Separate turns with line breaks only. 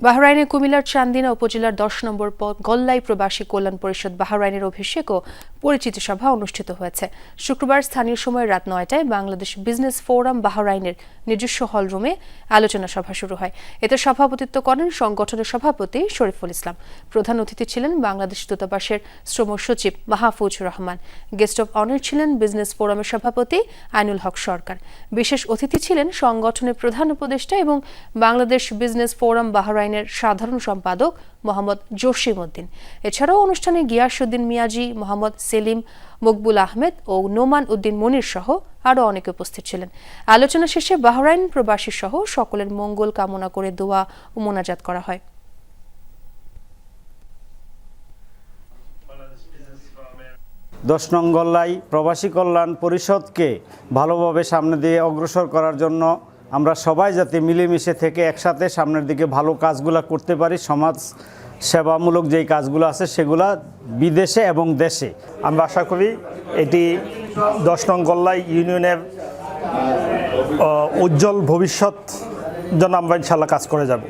বাহরাইনের কুমিল্লার চান্দিনা উপজেলার দশ নম্বর প- গল্লাই প্রবাসী কল্যাণ পরিষদ বাহরাইনের অভিষেক ও পরিচিতি সভা অনুষ্ঠিত হয়েছে। শুক্রবার স্থানীয় সময় রাত নয়টায় বাংলাদেশ বিজনেস ফোরাম বাহরাইনের নিজস্ব হলরুমে আলোচনা সভা শুরু হয়। এতে সভাপতিত্ব করেন সংগঠনের সভাপতি শরীফুল ইসলাম। প্রধান অতিথি ছিলেন বাংলাদেশ দূতাবাসের শ্রম সচিব Mahfuz Rahman. Guest of honour ছিলেন বিজনেস ফোরামের সভাপতি আইনুল হক সরকার। বিশেষ অতিথি ছিলেন সংগঠনের প্রধান উপদেষ্টা এবং বাংলাদেশ বিজনেস ফোরাম বাহরাইনের সাধারণ সম্পাদক মোহাম্মদ জসিম উদ্দিন। এছাড়াও অনুষ্ঠানে গিয়াসউদ্দিন মিয়াজি, মোহাম্মদ সেলিম মকবুল আহমেদ ও নোমান উদ্দিন মনির সহ আরও অনেকে উপস্থিত ছিলেন। আলোচনা শেষে বাহরাইন প্রবাসী সহ সকলের মঙ্গল কামনা করে দোয়া ও মোনাজাত করা হয়।
দশ নং গল্লাই প্রবাসী কল্যাণ পরিষদকে ভালোভাবে সামনে দিয়ে অগ্রসর করার জন্য আমরা সবাই যাতে মিলেমিশে থেকে একসাথে সামনের দিকে ভালো কাজগুলো করতে পারি, সমাজ সেবামূলক যেই কাজগুলো আছে সেগুলা বিদেশে এবং দেশে।
আমরা আশা করি এটি দশ নং গল্লাই ইউনিয়নের উজ্জ্বল ভবিষ্যৎ জন্য আমরা ইনশাল্লাহ কাজ করে যাব।